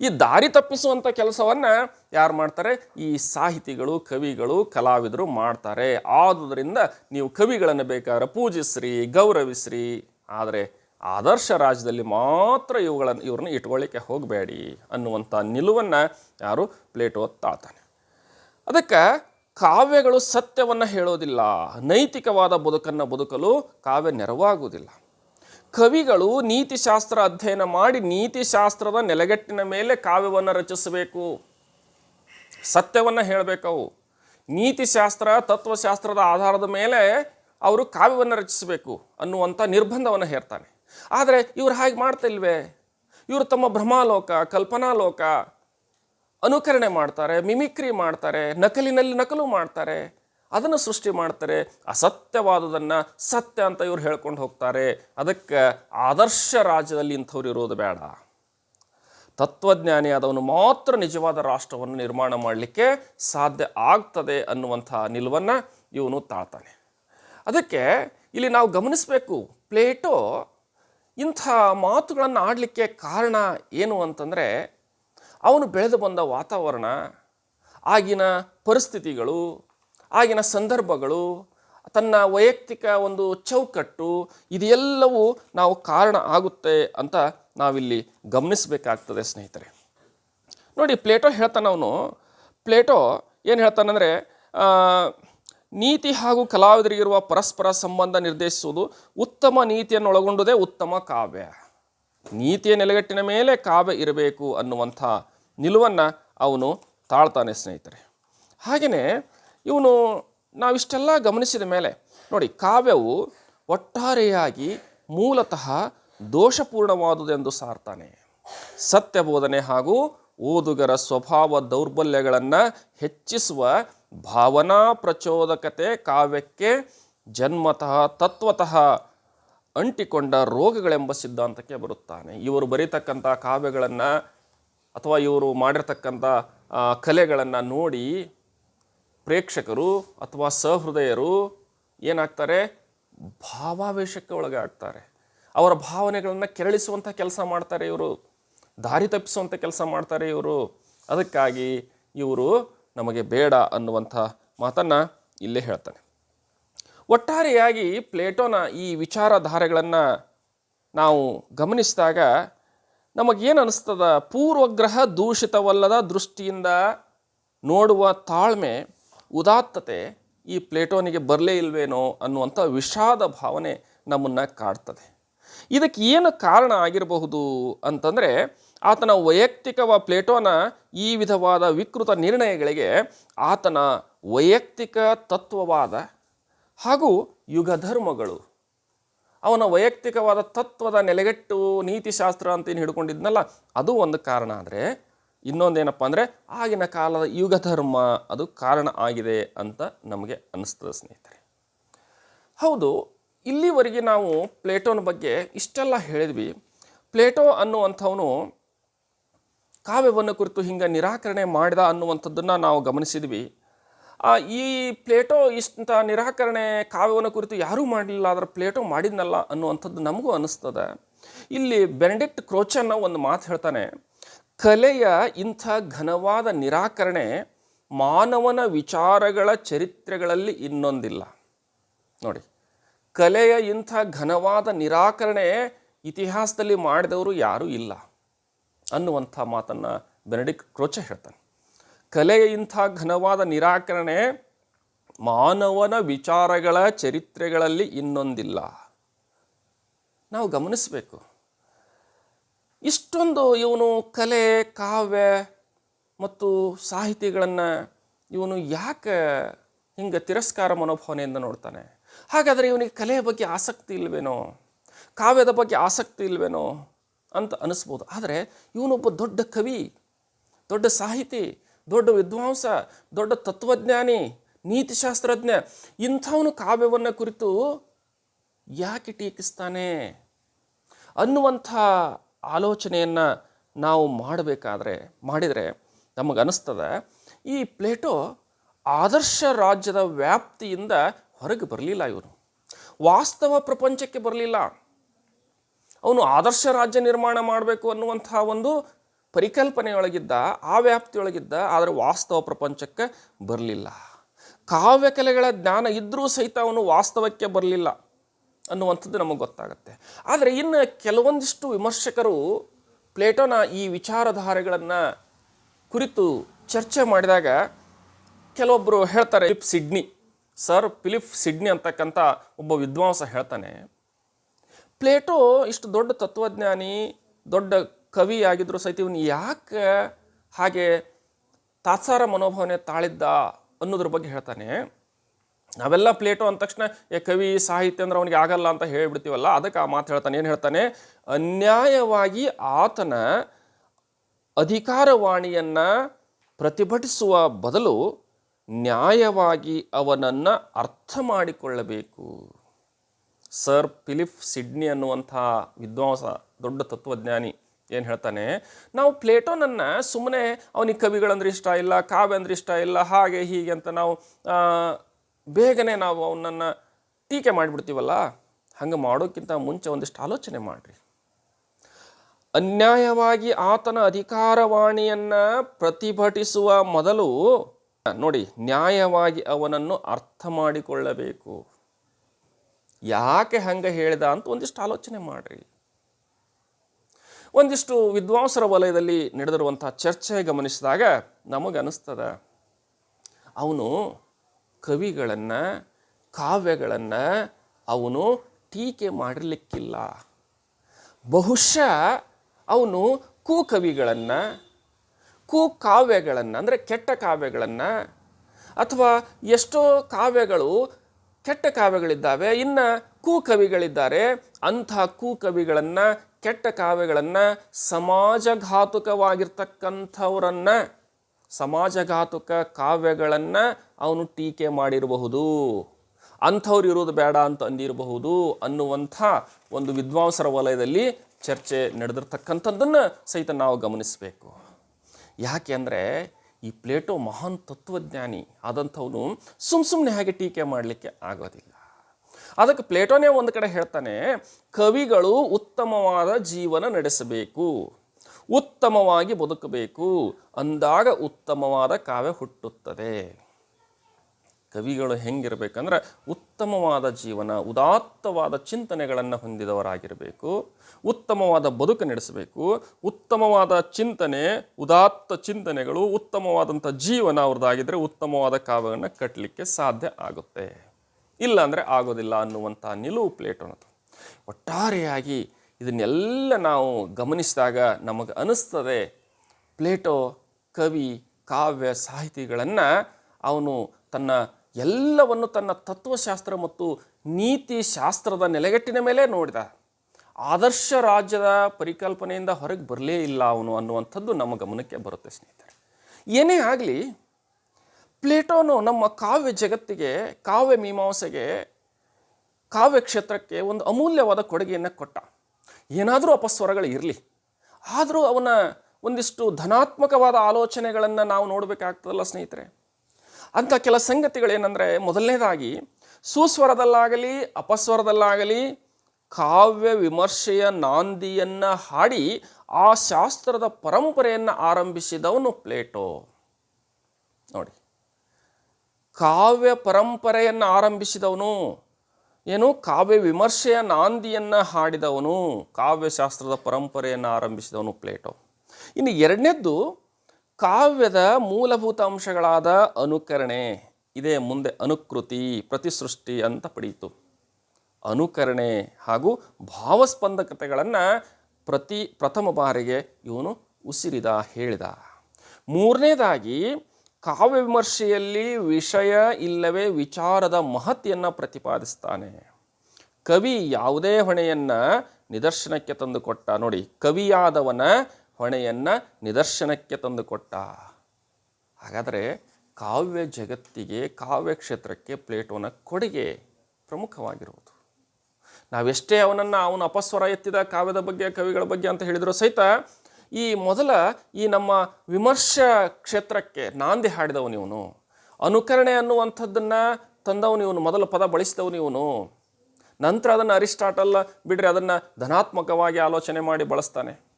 ಈ ದಾರಿ ತಪ್ಪಿಸುವಂಥ ಕೆಲಸವನ್ನು ಯಾರು ಮಾಡ್ತಾರೆ? ಈ ಸಾಹಿತಿಗಳು, ಕವಿಗಳು, ಕಲಾವಿದರು ಮಾಡ್ತಾರೆ. ಆದುದರಿಂದ ನೀವು ಕವಿಗಳನ್ನು ಬೇಕಾದ್ರೆ ಪೂಜಿಸ್ರಿ, ಗೌರವಿಸ್ರಿ. ಆದರೆ ಆದರ್ಶ ರಾಜ್ಯದಲ್ಲಿ ಮಾತ್ರ ಇವುಗಳನ್ನು ಇವ್ರನ್ನ ಇಟ್ಕೊಳ್ಳಿಕ್ಕೆ ಹೋಗಬೇಡಿ ಅನ್ನುವಂಥ ನಿಲುವನ್ನು ಯಾರು ಪ್ಲೇಟೋ ತಾಳ್ತಾನೆ. ಅದಕ್ಕೆ ಕಾವ್ಯಗಳು ಸತ್ಯವನ್ನು ಹೇಳೋದಿಲ್ಲ. ನೈತಿಕವಾದ ಬದುಕನ್ನು ಬದುಕಲು ಕಾವ್ಯ ನೆರವಾಗುವುದಿಲ್ಲ. ಕವಿಗಳು ನೀತಿಶಾಸ್ತ್ರ ಅಧ್ಯಯನ ಮಾಡಿ ನೀತಿಶಾಸ್ತ್ರದ ನೆಲೆಗಟ್ಟಿನ ಮೇಲೆ ಕಾವ್ಯವನ್ನು ರಚಿಸಬೇಕು. ಸತ್ಯವನ್ನು ಹೇಳಬೇಕವು. ನೀತಿಶಾಸ್ತ್ರ, ತತ್ವಶಾಸ್ತ್ರದ ಆಧಾರದ ಮೇಲೆ ಅವರು ಕಾವ್ಯವನ್ನು ರಚಿಸಬೇಕು ಅನ್ನುವಂಥ ನಿರ್ಬಂಧವನ್ನು ಹೇರ್ತಾನೆ. ಆದರೆ ಇವರು ಹಾಗೆ ಮಾಡ್ತಿಲ್ವೇ? ಇವರು ತಮ್ಮ ಭ್ರಮಾಲೋಕ ಕಲ್ಪನಾಲೋಕ ಅನುಕರಣೆ ಮಾಡ್ತಾರೆ, ಮಿಮಿಕ್ರಿ ಮಾಡ್ತಾರೆ, ನಕಲಿನಲ್ಲಿ ನಕಲು ಮಾಡ್ತಾರೆ. ಅದನ್ನು ಸೃಷ್ಟಿ ಮಾಡ್ತಾರೆ. ಅಸತ್ಯವಾದುದನ್ನು ಸತ್ಯ ಅಂತ ಇವ್ರು ಹೇಳ್ಕೊಂಡು ಹೋಗ್ತಾರೆ. ಅದಕ್ಕೆ ಆದರ್ಶ ರಾಜ್ಯದಲ್ಲಿ ಇಂಥವ್ರು ಇರೋದು ಬೇಡ. ತತ್ವಜ್ಞಾನಿ ಆದವನು ಮಾತ್ರ ನಿಜವಾದ ರಾಷ್ಟ್ರವನ್ನು ನಿರ್ಮಾಣ ಮಾಡಲಿಕ್ಕೆ ಸಾಧ್ಯ ಆಗ್ತದೆ ಅನ್ನುವಂಥ ನಿಲುವನ್ನು ಇವನು ತಾಳ್ತಾನೆ. ಅದಕ್ಕೆ ಇಲ್ಲಿ ನಾವು ಗಮನಿಸಬೇಕು, ಪ್ಲೇಟೋ ಇಂಥ ಮಾತುಗಳನ್ನು ಆಡಲಿಕ್ಕೆ ಕಾರಣ ಏನು ಅಂತಂದರೆ, ಅವನು ಬೆಳೆದು ಬಂದ ವಾತಾವರಣ, ಆಗಿನ ಪರಿಸ್ಥಿತಿಗಳು, ಆಗಿನ ಸಂದರ್ಭಗಳು, ತನ್ನ ವೈಯಕ್ತಿಕ ಒಂದು ಚೌಕಟ್ಟು, ಇದೆಲ್ಲವೂ ನಾವು ಕಾರಣ ಆಗುತ್ತೆ ಅಂತ ನಾವಿಲ್ಲಿ ಗಮನಿಸಬೇಕಾಗ್ತದೆ ಸ್ನೇಹಿತರೆ. ನೋಡಿ, ಪ್ಲೇಟೋ ಹೇಳ್ತಾನವನು ಪ್ಲೇಟೋ ಏನು ಹೇಳ್ತಾನಂದರೆ ನೀತಿ ಹಾಗೂ ಕಲಾವಿದರಿಗಿರುವ ಪರಸ್ಪರ ಸಂಬಂಧ ನಿರ್ದೇಶಿಸುವುದು ಉತ್ತಮ ನೀತಿಯನ್ನು ಒಳಗೊಂಡುದೇ ಉತ್ತಮ ಕಾವ್ಯ. ನೀತಿಯ ನೆಲೆಗಟ್ಟಿನ ಮೇಲೆ ಕಾವ್ಯ ಇರಬೇಕು ಅನ್ನುವಂಥ ನಿಲುವನ್ನು ಅವನು ತಾಳ್ತಾನೆ ಸ್ನೇಹಿತರೆ. ಹಾಗೆಯೇ ಇವನು ನಾವಿಷ್ಟೆಲ್ಲ ಗಮನಿಸಿದ ಮೇಲೆ ನೋಡಿ ಕಾವ್ಯವು ಒಟ್ಟಾರೆಯಾಗಿ ಮೂಲತಃ ದೋಷಪೂರ್ಣವಾದುದೆಂದು ಸಾರ್ತಾನೆ. ಸತ್ಯ ಬೋಧನೆ ಹಾಗೂ ಓದುಗರ ಸ್ವಭಾವ ದೌರ್ಬಲ್ಯಗಳನ್ನು ಹೆಚ್ಚಿಸುವ ಭಾವನಾ ಪ್ರಚೋದಕತೆ ಕಾವ್ಯಕ್ಕೆ ಜನ್ಮತಃ ತತ್ವತಃ ಅಂಟಿಕೊಂಡ ರೋಗಗಳೆಂಬ ಸಿದ್ಧಾಂತಕ್ಕೆ ಬರುತ್ತಾನೆ. ಇವರು ಬರೀತಕ್ಕಂಥ ಕಾವ್ಯಗಳನ್ನು ಅಥವಾ ಇವರು ಮಾಡಿರ್ತಕ್ಕಂಥ ಕಲೆಗಳನ್ನು ನೋಡಿ ಪ್ರೇಕ್ಷಕರು ಅಥವಾ ಸಹೃದಯರು ಏನಾಗ್ತಾರೆ? ಭಾವಾವೇಶಕ್ಕೆ ಒಳಗಾಗ್ತಾರೆ. ಅವರ ಭಾವನೆಗಳನ್ನು ಕೆರಳಿಸುವಂಥ ಕೆಲಸ ಮಾಡ್ತಾರೆ ಇವರು. ದಾರಿ ತಪ್ಪಿಸುವಂಥ ಕೆಲಸ ಮಾಡ್ತಾರೆ ಇವರು. ಅದಕ್ಕಾಗಿ ಇವರು ನಮಗೆ ಬೇಡ ಅನ್ನುವಂಥ ಮಾತನ್ನು ಇಲ್ಲೇ ಹೇಳ್ತಾನೆ. ಒಟ್ಟಾರೆಯಾಗಿ ಪ್ಲೇಟೋನ ಈ ವಿಚಾರಧಾರೆಗಳನ್ನು ನಾವು ಗಮನಿಸಿದಾಗ ನಮಗೇನು ಅನಿಸ್ತದ? ಪೂರ್ವಗ್ರಹ ದೂಷಿತವಲ್ಲದ ದೃಷ್ಟಿಯಿಂದ ನೋಡುವ ತಾಳ್ಮೆ, ಉದಾತ್ತತೆ ಈ ಪ್ಲೇಟೋನಿಗೆ ಬರಲೇ ಇಲ್ವೇನೋ ಅನ್ನುವಂಥ ವಿಷಾದ ಭಾವನೆ ನಮ್ಮನ್ನು ಕಾಡ್ತದೆ. ಇದಕ್ಕೆ ಏನು ಕಾರಣ ಆಗಿರಬಹುದು ಅಂತಂದರೆ ಆತನ ವೈಯಕ್ತಿಕವ ಪ್ಲೇಟೋನ ಈ ವಿಧವಾದ ವಿಕೃತ ನಿರ್ಣಯಗಳಿಗೆ ಆತನ ವೈಯಕ್ತಿಕ ತತ್ವವಾದ ಹಾಗೂ ಯುಗಧರ್ಮಗಳು. ಅವನ ವೈಯಕ್ತಿಕವಾದ ತತ್ವದ ನೆಲೆಗಟ್ಟು ನೀತಿಶಾಸ್ತ್ರ ಅಂತ ಏನು ಹಿಡ್ಕೊಂಡಿದ್ನಲ್ಲ, ಅದು ಒಂದು ಕಾರಣ ಆದರೆ, ಇನ್ನೊಂದೇನಪ್ಪ ಅಂದರೆ, ಆಗಿನ ಕಾಲದ ಯುಗಧರ್ಮ ಅದು ಕಾರಣ ಆಗಿದೆ ಅಂತ ನಮಗೆ ಅನ್ನಿಸ್ತದೆ ಸ್ನೇಹಿತರೆ. ಹೌದು, ಇಲ್ಲಿವರೆಗೆ ನಾವು ಪ್ಲೇಟೋನ ಬಗ್ಗೆ ಇಷ್ಟೆಲ್ಲ ಹೇಳಿದ್ವಿ. ಪ್ಲೇಟೋ ಅನ್ನುವಂಥವನು ಕಾವ್ಯವನ್ನು ಕುರಿತು ಹಿಂಗೆ ನಿರಾಕರಣೆ ಮಾಡಿದ ಅನ್ನುವಂಥದ್ದನ್ನು ನಾವು ಗಮನಿಸಿದ್ವಿ. ಈ ಪ್ಲೇಟೋ ಇಷ್ಟ ನಿರಾಕರಣೆ ಕಾವ್ಯವನ್ನು ಕುರಿತು ಯಾರೂ ಮಾಡಲಿಲ್ಲ, ಆದರೆ ಪ್ಲೇಟೋ ಮಾಡಿದ್ನಲ್ಲ ಅನ್ನುವಂಥದ್ದು ನಮಗೂ ಅನ್ನಿಸ್ತದೆ ಇಲ್ಲಿ ಬೆನಡಿಕ್ಟ್ ಕ್ರೋಚನ್ನ ಒಂದು ಮಾತು ಹೇಳ್ತಾನೆ, ಕಲೆಯ ಇಂಥ ಘನವಾದ ನಿರಾಕರಣೆ ಮಾನವನ ವಿಚಾರಗಳ ಚರಿತ್ರೆಗಳಲ್ಲಿ ಇನ್ನೊಂದಿಲ್ಲ. ನೋಡಿ, ಕಲೆಯ ಇಂಥ ಘನವಾದ ನಿರಾಕರಣೆ ಇತಿಹಾಸದಲ್ಲಿ ಮಾಡಿದವರು ಯಾರೂ ಇಲ್ಲ. ಅನ್ನುವಂಥ ಮಾತನ್ನು ಬೆನಡಿಕ್ ಕ್ರೋಚ ಹೇಳ್ತಾನೆ. ಕಲೆಯ ಇಂಥ ಘನವಾದ ನಿರಾಕರಣೆ ಮಾನವನ ವಿಚಾರಗಳ ಚರಿತ್ರೆಗಳಲ್ಲಿ ಇನ್ನೊಂದಿಲ್ಲ. ನಾವು ಗಮನಿಸಬೇಕು. ಇಷ್ಟೊಂದು ಇವನು ಕಲೆ, ಕಾವ್ಯ ಮತ್ತು ಸಾಹಿತಿಗಳನ್ನು ಇವನು ಯಾಕೆ ಹಿಂಗೆ ತಿರಸ್ಕಾರ ಮನೋಭಾವನೆಯಿಂದ ನೋಡ್ತಾನೆ? ಹಾಗಾದರೆ ಇವನಿಗೆ ಕಲೆಯ ಬಗ್ಗೆ ಆಸಕ್ತಿ ಇಲ್ವೇನೋ? ಕಾವ್ಯದ ಬಗ್ಗೆ ಆಸಕ್ತಿ ಇಲ್ವೇನೋ? ಅಂತ ಅನಿಸ್ಬೋದು ಆದರೆ ಇವನೊಬ್ಬ ದೊಡ್ಡ ಕವಿ, ದೊಡ್ಡ ಸಾಹಿತಿ, ದೊಡ್ಡ ವಿದ್ವಾಂಸ, ದೊಡ್ಡ ತತ್ವಜ್ಞಾನಿ, ನೀತಿಶಾಸ್ತ್ರಜ್ಞ, ಇಂಥವನು ಕಾವ್ಯವನ್ನು ಕುರಿತು ಯಾಕೆ ಟೀಕಿಸ್ತಾನೆ? ಅನ್ನುವಂಥ ಆಲೋಚನೆಯನ್ನು ನಾವು ಮಾಡಬೇಕಾದ್ರೆ, ಮಾಡಿದರೆ ನಮಗನ್ನಿಸ್ತದೆ ಈ ಪ್ಲೇಟೋ ಆದರ್ಶ ರಾಜ್ಯದ ವ್ಯಾಪ್ತಿಯಿಂದ ಹೊರಗೆ ಬರಲಿಲ್ಲ ಇವನು ವಾಸ್ತವ ಪ್ರಪಂಚಕ್ಕೆ ಬರಲಿಲ್ಲ. ಅವನು ಆದರ್ಶ ರಾಜ್ಯ ನಿರ್ಮಾಣ ಮಾಡಬೇಕು ಅನ್ನುವಂತಹ ಒಂದು ಪರಿಕಲ್ಪನೆಯೊಳಗಿದ್ದ, ಆ ವ್ಯಾಪ್ತಿಯೊಳಗಿದ್ದ, ಆದರೆ ವಾಸ್ತವ ಪ್ರಪಂಚಕ್ಕೆ ಬರಲಿಲ್ಲ. ಕಾವ್ಯ ಕಲೆಗಳ ಜ್ಞಾನ ಇದ್ದರೂ ಸಹಿತ ಅವನು ವಾಸ್ತವಕ್ಕೆ ಬರಲಿಲ್ಲ ಅನ್ನುವಂಥದ್ದು ನಮಗೆ ಗೊತ್ತಾಗುತ್ತೆ. ಆದರೆ ಇನ್ನು ಕೆಲವೊಂದಿಷ್ಟು ವಿಮರ್ಶಕರು ಪ್ಲೇಟೋನ ಈ ವಿಚಾರಧಾರೆಗಳನ್ನು ಕುರಿತು ಚರ್ಚೆ ಮಾಡಿದಾಗ ಕೆಲವೊಬ್ಬರು ಹೇಳ್ತಾರೆ, Philip Sidney. Sir, Philip Sidney ಅಂತಕ್ಕಂಥ ಒಬ್ಬ ವಿದ್ವಾಂಸ ಹೇಳ್ತಾನೆ ಪ್ಲೇಟೋ ಇಷ್ಟು ದೊಡ್ಡ ತತ್ವಜ್ಞಾನಿ, ದೊಡ್ಡ ಕವಿ ಆಗಿದ್ರು ಸಹಿತ ಇವನು ಯಾಕೆ ಹಾಗೆ ತಾತ್ಸಾರ ಮನೋಭಾವನೆ ತಾಳಿದ್ದ ಅನ್ನೋದ್ರ ಬಗ್ಗೆ ಹೇಳ್ತಾನೆ. ನಾವೆಲ್ಲ ಪ್ಲೇಟೋ ಅಂದ ತಕ್ಷಣ, ಏ ಕವಿ, ಸಾಹಿತ್ಯ ಅಂದ್ರೆ ಅವನಿಗೆ ಆಗಲ್ಲ ಅಂತ ಹೇಳಿಬಿಡ್ತೀವಲ್ಲ, ಅದಕ್ಕೆ ಆ ಮಾತು ಹೇಳ್ತಾನೆ. ಏನು ಹೇಳ್ತಾನೆ? ಅನ್ಯಾಯವಾಗಿ ಆತನ ಅಧಿಕಾರವಾಣಿಯನ್ನು ಪ್ರತಿಭಟಿಸುವ ಬದಲು ನ್ಯಾಯವಾಗಿ ಅವನನ್ನು ಅರ್ಥ ಮಾಡಿಕೊಳ್ಳಬೇಕು. ಸರ್ ಫಿಲಿಪ್ ಸಿಡ್ನಿ ಅನ್ನುವಂಥ ವಿದ್ವಾಂಸ, ದೊಡ್ಡ ತತ್ವಜ್ಞಾನಿ ಏನು ಹೇಳ್ತಾನೆ, ನಾವು ಪ್ಲೇಟೋನನ್ನು ಸುಮ್ಮನೆ ಅವನಿಗೆ ಕವಿಗಳಂದ್ರೆ ಇಷ್ಟ ಇಲ್ಲ, ಕಾವ್ಯ ಅಂದ್ರೆ ಇಷ್ಟ ಇಲ್ಲ, ಹಾಗೆ ಹೀಗೆ ಅಂತ ನಾವು ಬೇಗನೆ ನಾವು ಅವನನ್ನು ಟೀಕೆ ಮಾಡಿಬಿಡ್ತೀವಲ್ಲ, ಹಂಗೆ ಮಾಡೋಕ್ಕಿಂತ ಮುಂಚೆ ಒಂದಿಷ್ಟು ಆಲೋಚನೆ ಮಾಡಿರಿ. ಅನ್ಯಾಯವಾಗಿ ಆತನ ಅಧಿಕಾರವಾಣಿಯನ್ನು ಪ್ರತಿಭಟಿಸುವ ಮೊದಲು, ನೋಡಿ, ನ್ಯಾಯವಾಗಿ ಅವನನ್ನು ಅರ್ಥ ಮಾಡಿಕೊಳ್ಳಬೇಕು. ಯಾಕೆ ಹಂಗೆ ಹೇಳಿದ ಅಂತ ಒಂದಿಷ್ಟು ಆಲೋಚನೆ ಮಾಡ್ರಿ. ಒಂದಿಷ್ಟು ವಿದ್ವಾಂಸರ ವಲಯದಲ್ಲಿ ನಡೆದಿರುವಂಥ ಚರ್ಚೆ ಗಮನಿಸಿದಾಗ ನಮಗನಿಸ್ತದ ಅವನು ಕವಿಗಳನ್ನು, ಕಾವ್ಯಗಳನ್ನು ಅವನು ಟೀಕೆ ಮಾಡಲಿಕ್ಕಿಲ್ಲ ಬಹುಶಃ ಅವನು ಕೂಕವಿಗಳನ್ನು ಕು ಕಾವ್ಯಗಳನ್ನು ಅಂದರೆ ಕೆಟ್ಟ ಕಾವ್ಯಗಳನ್ನು ಅಥವಾ ಎಷ್ಟೋ ಕಾವ್ಯಗಳು ಕೆಟ್ಟ ಕಾವ್ಯಗಳಿದ್ದಾವೆ. ಇನ್ನು ಕೂಕವಿಗಳಿದ್ದಾರೆ. ಅಂಥ ಕೂಕವಿಗಳನ್ನು, ಕೆಟ್ಟ ಕಾವ್ಯಗಳನ್ನು ಸಮಾಜಘಾತುಕವಾಗಿರ್ತಕ್ಕಂಥವರನ್ನು, ಸಮಾಜಘಾತುಕ ಕಾವ್ಯಗಳನ್ನು ಅವನು ಟೀಕೆ ಮಾಡಿರಬಹುದು. ಅಂಥವ್ರು ಇರೋದು ಬೇಡ ಅಂತ ಅಂದಿರಬಹುದು ಅನ್ನುವಂಥ ಒಂದು ವಿದ್ವಾಂಸರ ವಲಯದಲ್ಲಿ ಚರ್ಚೆ ನಡೆದಿರ್ತಕ್ಕಂಥದ್ದನ್ನು ಸಹಿತ ನಾವು ಗಮನಿಸಬೇಕು. ಯಾಕೆ ಅಂದರೆ ಈ ಪ್ಲೇಟೋ ಮಹಾನ್ ತತ್ವಜ್ಞಾನಿ ಆದಂಥವನು ಸುಮ್ಮ ಸುಮ್ಮನೆ ಹಾಗೆ ಟೀಕೆ ಮಾಡಲಿಕ್ಕೆ ಆಗೋದಿಲ್ಲ. ಅದಕ್ಕೆ ಪ್ಲೇಟೋನೇ ಒಂದು ಕಡೆ ಹೇಳ್ತಾನೆ, ಕವಿಗಳು ಉತ್ತಮವಾದ ಜೀವನ ನಡೆಸಬೇಕು, ಉತ್ತಮವಾಗಿ ಬದುಕಬೇಕು, ಅಂದಾಗ ಉತ್ತಮವಾದ ಕಾವ್ಯ ಹುಟ್ಟುತ್ತದೆ. ಕವಿಗಳು ಹೆಂಗಿರಬೇಕಂದ್ರೆ ಉತ್ತಮವಾದ ಜೀವನ, ಉದಾತ್ತವಾದ ಚಿಂತನೆಗಳನ್ನು ಹೊಂದಿದವರಾಗಿರಬೇಕು. ಉತ್ತಮವಾದ ಬದುಕು ನಡೆಸಬೇಕು. ಉತ್ತಮವಾದ ಚಿಂತನೆ, ಉದಾತ್ತ ಚಿಂತನೆಗಳು, ಉತ್ತಮವಾದಂಥ ಜೀವನ ಅವ್ರದ್ದಾಗಿದ್ದರೆ ಉತ್ತಮವಾದ ಕಾವ್ಯವನ್ನು ಕಟ್ಟಲಿಕ್ಕೆ ಸಾಧ್ಯ ಆಗುತ್ತೆ. ಇಲ್ಲ ಅಂದರೆ ಆಗೋದಿಲ್ಲ ಅನ್ನುವಂಥ ನಿಲುವು ಪ್ಲೇಟೋನದು. ಒಟ್ಟಾರೆಯಾಗಿ ಇದನ್ನೆಲ್ಲ ನಾವು ಗಮನಿಸಿದಾಗ ನಮಗೆ ಅನಿಸ್ತದೆ, ಪ್ಲೇಟೋ ಕವಿ, ಕಾವ್ಯ, ಸಾಹಿತಿಗಳನ್ನು ಅವನು ತನ್ನ ಎಲ್ಲವನ್ನು ತನ್ನ ತತ್ವಶಾಸ್ತ್ರ ಮತ್ತು ನೀತಿ ಶಾಸ್ತ್ರದ ನೆಲೆಗಟ್ಟಿನ ಮೇಲೆ ನೋಡಿದ. ಆದರ್ಶ ರಾಜ್ಯದ ಪರಿಕಲ್ಪನೆಯಿಂದ ಹೊರಗೆ ಬರಲೇ ಇಲ್ಲ ಅವನು ಅನ್ನುವಂಥದ್ದು ನಮ್ಮ ಗಮನಕ್ಕೆ ಬರುತ್ತೆ ಸ್ನೇಹಿತರೆ. ಏನೇ ಆಗಲಿ, ಪ್ಲೇಟೋನು ನಮ್ಮ ಕಾವ್ಯ ಜಗತ್ತಿಗೆ, ಕಾವ್ಯ ಮೀಮಾಂಸೆಗೆ, ಕಾವ್ಯ ಕ್ಷೇತ್ರಕ್ಕೆ ಒಂದು ಅಮೂಲ್ಯವಾದ ಕೊಡುಗೆಯನ್ನು ಕೊಟ್ಟ. ಏನಾದರೂ ಅಪಸ್ವರಗಳು ಇರಲಿ. ಆದರೂ ಅವನ ಒಂದಿಷ್ಟು ಧನಾತ್ಮಕವಾದ ಆಲೋಚನೆಗಳನ್ನು ನಾವು ನೋಡಬೇಕಾಗ್ತದಲ್ಲ ಸ್ನೇಹಿತರೆ. ಅಂಥ ಕೆಲ ಸಂಗತಿಗಳೇನೆಂದರೆ ಮೊದಲನೇದಾಗಿ ಸುಸ್ವರದಲ್ಲಾಗಲಿ, ಅಪಸ್ವರದಲ್ಲಾಗಲಿ ಕಾವ್ಯ ವಿಮರ್ಶೆಯ ನಾಂದಿಯನ್ನು ಹಾಡಿ ಆ ಶಾಸ್ತ್ರದ ಪರಂಪರೆಯನ್ನು ಆರಂಭಿಸಿದವನು ಪ್ಲೇಟೋ. ನೋಡಿ. ಕಾವ್ಯ ಪರಂಪರೆಯನ್ನು ಆರಂಭಿಸಿದವನು. ಏನು? ಕಾವ್ಯ ವಿಮರ್ಶೆಯ ನಾಂದಿಯನ್ನು ಹಾಡಿದವನು. ಕಾವ್ಯಶಾಸ್ತ್ರದ ಪರಂಪರೆಯನ್ನು ಆರಂಭಿಸಿದವನು ಪ್ಲೇಟೋ. ಇನ್ನು ಎರಡನೇದ್ದು ಕಾವ್ಯದ ಮೂಲಭೂತ ಅಂಶಗಳಾದ ಅನುಕರಣೆ, ಇದೇ ಮುಂದೆ ಅನುಕೃತಿ, ಪ್ರತಿಸೃಷ್ಟಿ ಅಂತ ಪಡೀತು. ಅನುಕರಣೆ ಹಾಗೂ ಭಾವಸ್ಪಂದಕತೆಗಳನ್ನು ಪ್ರತಿ ಪ್ರಥಮ ಬಾರಿಗೆ ಇವನು ಉಸಿರಿದ, ಹೇಳಿದ. ಮೂರನೇದಾಗಿ, ಕಾವ್ಯ ವಿಮರ್ಶೆಯಲ್ಲಿ ವಿಷಯ ಇಲ್ಲವೇ ವಿಚಾರದ ಮಹತ್ತೆಯನ್ನು ಪ್ರತಿಪಾದಿಸ್ತಾನೆ. ಕವಿ ಯಾವುದೇ ಹೊಣೆಯನ್ನು ನಿದರ್ಶನಕ್ಕೆ ತಂದುಕೊಟ್ಟ, ನೋಡಿ, ಕವಿಯಾದವನ ಹೊಣೆಯನ್ನು ನಿದರ್ಶನಕ್ಕೆ ತಂದುಕೊಟ್ಟ ಹಾಗಾದರೆ ಕಾವ್ಯ ಜಗತ್ತಿಗೆ, ಕಾವ್ಯ ಕ್ಷೇತ್ರಕ್ಕೆ ಪ್ಲೇಟೋನ ಕೊಡುಗೆ ಪ್ರಮುಖವಾಗಿರುವುದು. ನಾವೆಷ್ಟೇ ಅವನನ್ನು ಅವನ ಅಪಸ್ವರ ಎತ್ತಿದ ಕಾವ್ಯದ ಬಗ್ಗೆ, ಕವಿಗಳ ಬಗ್ಗೆ ಅಂತ ಹೇಳಿದರೂ ಸಹಿತ ಈ ಮೊದಲ ಈ ನಮ್ಮ ವಿಮರ್ಶಾ ಕ್ಷೇತ್ರಕ್ಕೆ ನಾಂದಿ ಹಾಡಿದವನು ಇವನು. ಅನುಕರಣೆ ಅನ್ನುವಂಥದ್ದನ್ನು ತಂದವನು ಇವನು, ಮೊದಲ ಪದ ಬಳಸಿದವನು ಇವನು. ನಂತರ ಅದನ್ನು ಅರಿಸ್ಟಾಟಲ್ ಬಿಡ್ರಿ, ಅದನ್ನು ಧನಾತ್ಮಕವಾಗಿ ಆಲೋಚನೆ ಮಾಡಿ ಬಳಸ್ತಾನೆ.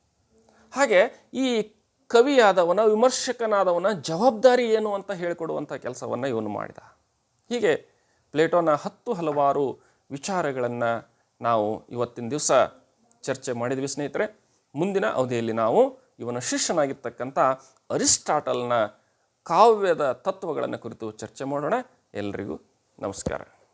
ಹಾಗೆ ಈ ಕವಿಯಾದವನ, ವಿಮರ್ಶಕನಾದವನ ಜವಾಬ್ದಾರಿ ಏನು ಅಂತ ಹೇಳಿಕೊಡುವಂಥ ಕೆಲಸವನ್ನು ಇವನು ಮಾಡಿದ. ಹೀಗೆ ಪ್ಲೇಟೋನ ಹತ್ತು ಹಲವಾರು ವಿಚಾರಗಳನ್ನು ನಾವು ಇವತ್ತಿನ ದಿವಸ ಚರ್ಚೆ ಮಾಡಿದ್ವಿ ಸ್ನೇಹಿತರೆ. ಮುಂದಿನ ಅವಧಿಯಲ್ಲಿ ನಾವು ಇವನ ಶಿಷ್ಯನಾಗಿರ್ತಕ್ಕಂಥ ಅರಿಸ್ಟಾಟಲ್ನ ಕಾವ್ಯದ ತತ್ವಗಳನ್ನು ಕುರಿತು ಚರ್ಚೆ ಮಾಡೋಣ. ಎಲ್ರಿಗೂ ನಮಸ್ಕಾರ.